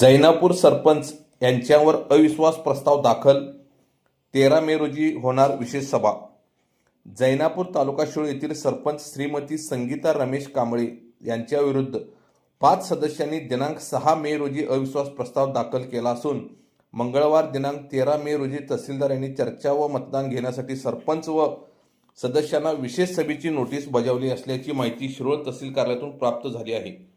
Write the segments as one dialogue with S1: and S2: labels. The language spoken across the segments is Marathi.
S1: जैनापूर सरपंच यांच्यावर अविश्वास प्रस्ताव दाखल तेरा मे रोजी होणार विशेष सभा. जैनापूर तालुका शिळ येथील सरपंच श्रीमती संगीता रमेश कांबळे यांच्याविरुद्ध पाच सदस्यांनी दिनांक सहा मे रोजी अविश्वास प्रस्ताव दाखल केला असून मंगळवार दिनांक तेरा मे रोजी तहसीलदार यांनी चर्चा व मतदान घेण्यासाठी सरपंच व सदस्यांना विशेष सभेची नोटीस बजावली असल्याची माहिती शिरोळ तहसील कार्यालयातून प्राप्त झाली आहे.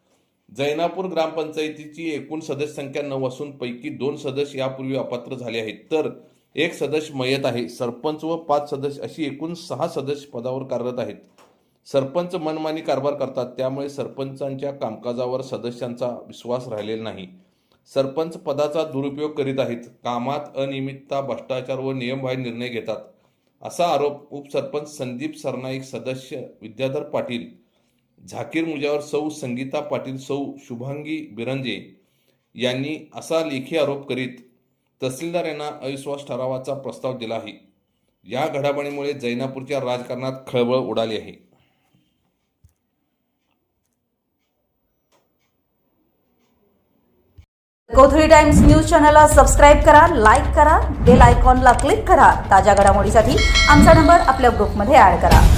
S1: जैनापूर ग्रामपंचायतीची एकूण सदस्य संख्या नऊ असून पैकी दोन सदस्य यापूर्वी अपात्र झाले आहेत. तर एक सदस्य मयत आहे. सरपंच व पाच सदस्य अशी एकूण सहा सदस्य पदावर कार्यरत आहेत. सरपंच मनमानी कारभार करतात. त्यामुळे सरपंचांच्या कामकाजावर सदस्यांचा विश्वास राहिलेला नाही. सरपंच पदाचा दुरुपयोग करीत आहेत. कामात अनियमितता भ्रष्टाचार व नियमबाह्य निर्णय घेतात. असा आरोप उपसरपंच संदीप सरनाईक सदस्य विद्याधर पाटील झाकीर मुजावर सौ संगीता पाटील सौ शुभांगी बिरंजे यांनी असा लेखी आरोप करीत तहसीलदार यांना अविश्वास ठरावाचा प्रस्ताव दिला आहे. या घडामोडीमुळे जैनापूरच्या राजकारणात खळबळ उडाली आहे.
S2: कोथळी टाइम्स न्यूज चॅनलला सबस्क्राईब करा लाईक करा बेल आयकॉनला क्लिक करा. ताज्या घडामोडीसाठी आमचा नंबर आपल्या ग्रुपमध्ये ऍड करा.